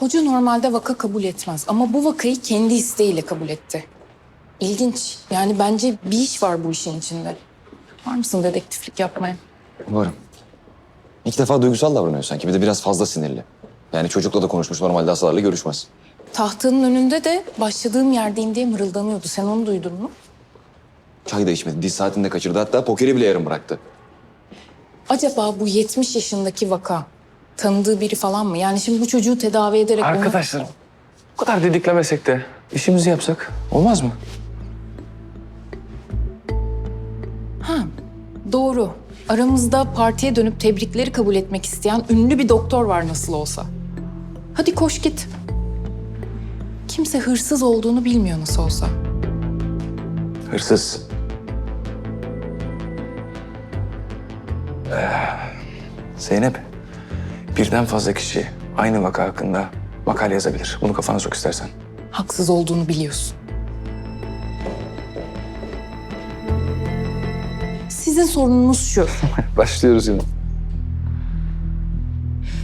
Hoca normalde vaka kabul etmez ama bu vakayı kendi isteğiyle kabul etti. İlginç. Yani bence bir iş var bu işin içinde. Var mısın dedektiflik yapmaya? Varım. İlk defa duygusal davranıyor sanki. Bir de biraz fazla sinirli. Yani çocukla da konuşmuş. Normalde hastalarla görüşmez. Tahtının önünde de başladığım yerdeyim diye mırıldanıyordu. Sen onu duydun mu? Çay da içmedi. Diz saatini de kaçırdı. Hatta pokeri bile yarım bıraktı. Acaba bu 70 yaşındaki vaka tanıdığı biri falan mı? Yani şimdi bu çocuğu tedavi ederek... onu- Arkadaşlarım, bu kadar didiklemesek de işimizi yapsak olmaz mı? Ha, doğru. Aramızda partiye dönüp tebrikleri kabul etmek isteyen ünlü bir doktor var nasıl olsa. Hadi koş git. Kimse hırsız olduğunu bilmiyor nasıl olsa. Hırsız. Ee, Zeynep, birden fazla kişi aynı vaka hakkında makale yazabilir. Bunu kafana sok istersen. Haksız olduğunu biliyorsun. Sizin sorununuz şu. Başlıyoruz yine.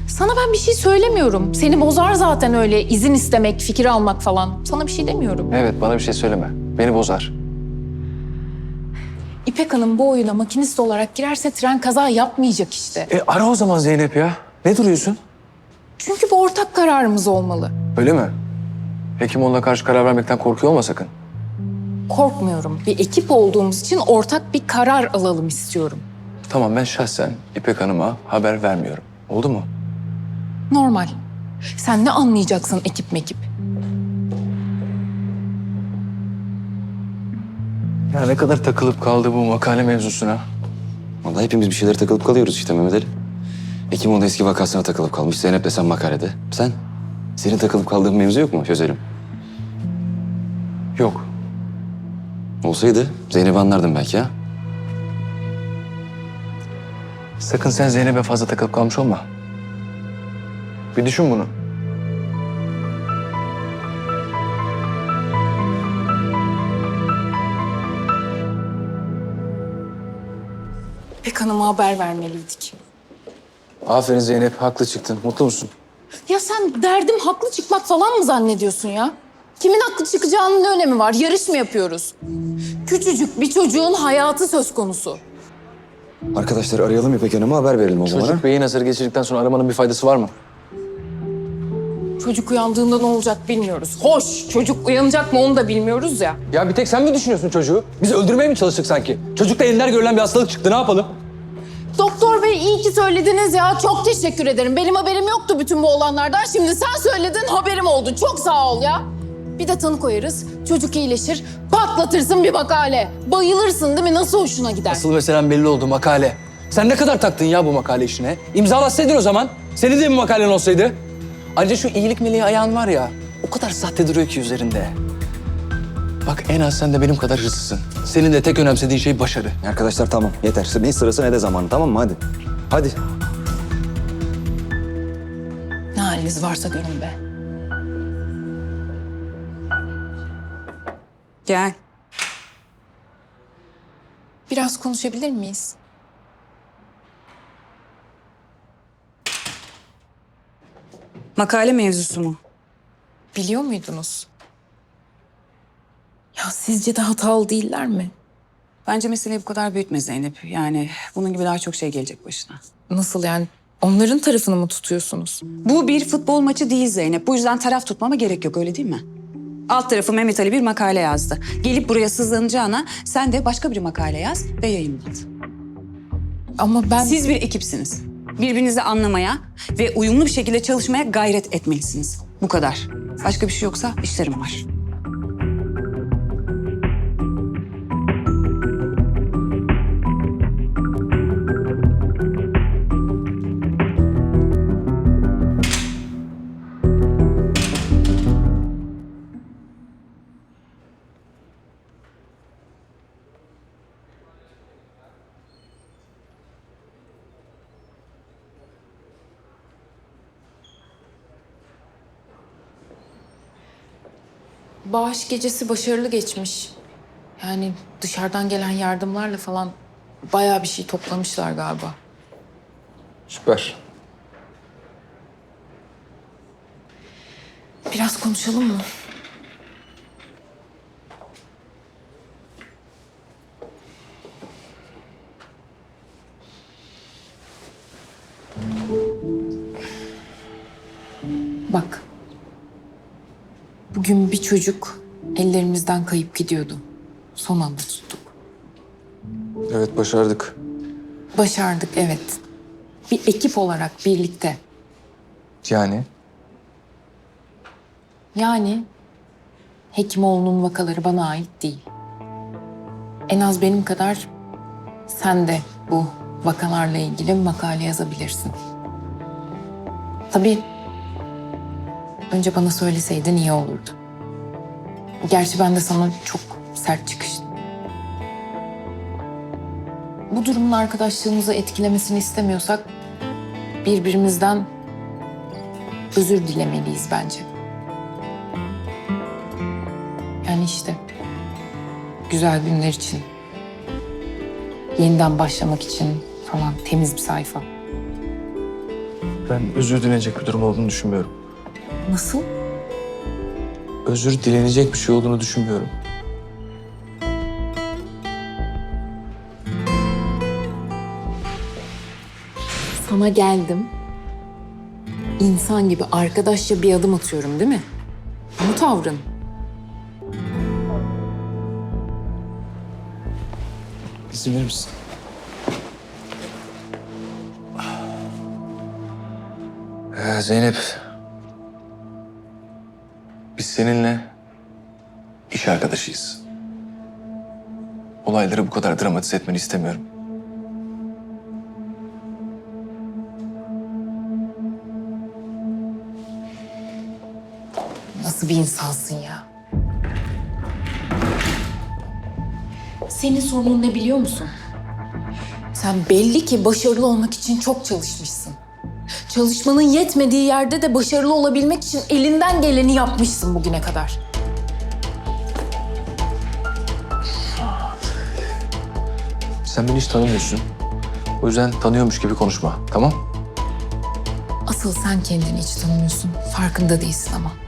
Sana ben bir şey söylemiyorum. Seni bozar zaten öyle izin istemek, fikir almak falan. Sana bir şey demiyorum. Evet, bana bir şey söyleme. Beni bozar. İpek Hanım bu oyuna makinist olarak girerse tren kaza yapmayacak işte. E ara o zaman Zeynep ya. Ne duruyorsun? Çünkü bu ortak kararımız olmalı. Öyle mi? Hekimoğlu'na karşı karar vermekten korkuyor olma sakın. Korkmuyorum. Bir ekip olduğumuz için ortak bir karar alalım istiyorum. Tamam ben şahsen İpek Hanım'a haber vermiyorum. Oldu mu? Normal. Sen ne anlayacaksın ekip mekip? Ya ne kadar takılıp kaldı bu makale mevzusuna. Vallahi hepimiz bir şeylere takılıp kalıyoruz işte Mehmet Ali. Ekim onun eski vakasına takılıp kalmış. Zeynep de sen makalede. Sen? Senin takılıp kaldığın mevzu yok mu? Çözelim. Yok. Olsaydı Zeynep'i anlardın belki ha. Sakın sen Zeynep'e fazla takılıp kalmış olma. Bir düşün bunu. İpek Hanım'a haber vermeliydik. Aferin Zeynep, haklı çıktın. Mutlu musun? Ya sen derdim haklı çıkmak falan mı zannediyorsun ya? Kimin haklı çıkacağının ne önemi var? Yarış mı yapıyoruz? Küçücük bir çocuğun hayatı söz konusu. Arkadaşlar arayalım İpek Hanım'a haber verelim o zaman. Çocuk beyin hasarı geçirdikten sonra aramanın bir faydası var mı? Çocuk uyandığında ne olacak bilmiyoruz. Hoş, çocuk uyanacak mı onu da bilmiyoruz ya. Ya bir tek sen mi düşünüyorsun çocuğu? Biz öldürmeye mi çalıştık sanki? Çocukta ender görülen bir hastalık çıktı ne yapalım? Doktor bey iyi ki söylediniz ya. Çok teşekkür ederim. Benim haberim yoktu bütün bu olanlardan. Şimdi sen söyledin haberim oldu. Çok sağ ol ya. Bir de tanı koyarız. Çocuk iyileşir. Patlatırsın bir makale. Bayılırsın değil mi? Nasıl hoşuna gider? Asıl meselen belli oldu makale. Sen ne kadar taktın ya bu makale işine? İmzalatsaydın o zaman. Senin de bir makalen olsaydı. Ayrıca şu iyilik meleği ayağın var ya. O kadar sahte duruyor ki üzerinde. Bak en az sen de benim kadar hırsızsın. Senin de tek önemsediğin şey başarı. Arkadaşlar tamam yeter. Ne sırası ne de zamanı tamam mı? Hadi. Hadi. Ne haliniz varsa görün be. Gel. Biraz konuşabilir miyiz? Makale mevzusu mu? Biliyor muydunuz? Ya sizce de hatalı değiller mi? Bence meseleyi bu kadar büyütme Zeynep. Yani bunun gibi daha çok şey gelecek başına. Nasıl yani? Onların tarafını mı tutuyorsunuz? Bu bir futbol maçı değil Zeynep. Bu yüzden taraf tutmama gerek yok öyle değil mi? Alt tarafı Mehmet Ali bir makale yazdı. Gelip buraya sızlanacağına sen de başka bir makale yaz ve yayınlat. Ama ben... Siz bir ekipsiniz. Birbirinizi anlamaya ve uyumlu bir şekilde çalışmaya gayret etmelisiniz. Bu kadar. Başka bir şey yoksa işlerim var. Bağış gecesi başarılı geçmiş. Yani dışarıdan gelen yardımlarla falan bayağı bir şey toplamışlar galiba. Süper. Biraz konuşalım mı? Bak. Bugün bir çocuk ellerimizden kayıp gidiyordu. Son anda tuttuk. Evet başardık. Başardık evet. Bir ekip olarak birlikte. Yani Yani Hekimoğlu'nun vakaları bana ait değil. En az benim kadar sen de bu vakalarla ilgili makale yazabilirsin. Tabii önce bana söyleseydin iyi olurdu. Gerçi ben de sana çok sert çıkıştım. Bu durumun arkadaşlığımızı etkilemesini istemiyorsak birbirimizden özür dilemeliyiz bence. Yani işte güzel günler için, yeniden başlamak için falan temiz bir sayfa. ben özür dilenecek bir durum olduğunu düşünmüyorum. Nasıl? Özür dilenecek bir şey olduğunu düşünmüyorum. Sana geldim. İnsan gibi arkadaşça bir adım atıyorum değil mi? Bu tavrın. İzin verir misin? Ee, Zeynep. Seninle iş arkadaşıyız. Olayları bu kadar dramatize etmeni istemiyorum. Nasıl bir insansın ya? Senin sorunun ne biliyor musun? Sen belli ki başarılı olmak için çok çalışmışsın. Çalışmanın yetmediği yerde de başarılı olabilmek için elinden geleni yapmışsın bugüne kadar. Sen beni hiç tanımıyorsun. O yüzden tanıyormuş gibi konuşma, tamam? Asıl sen kendini hiç tanımıyorsun. Farkında değilsin ama.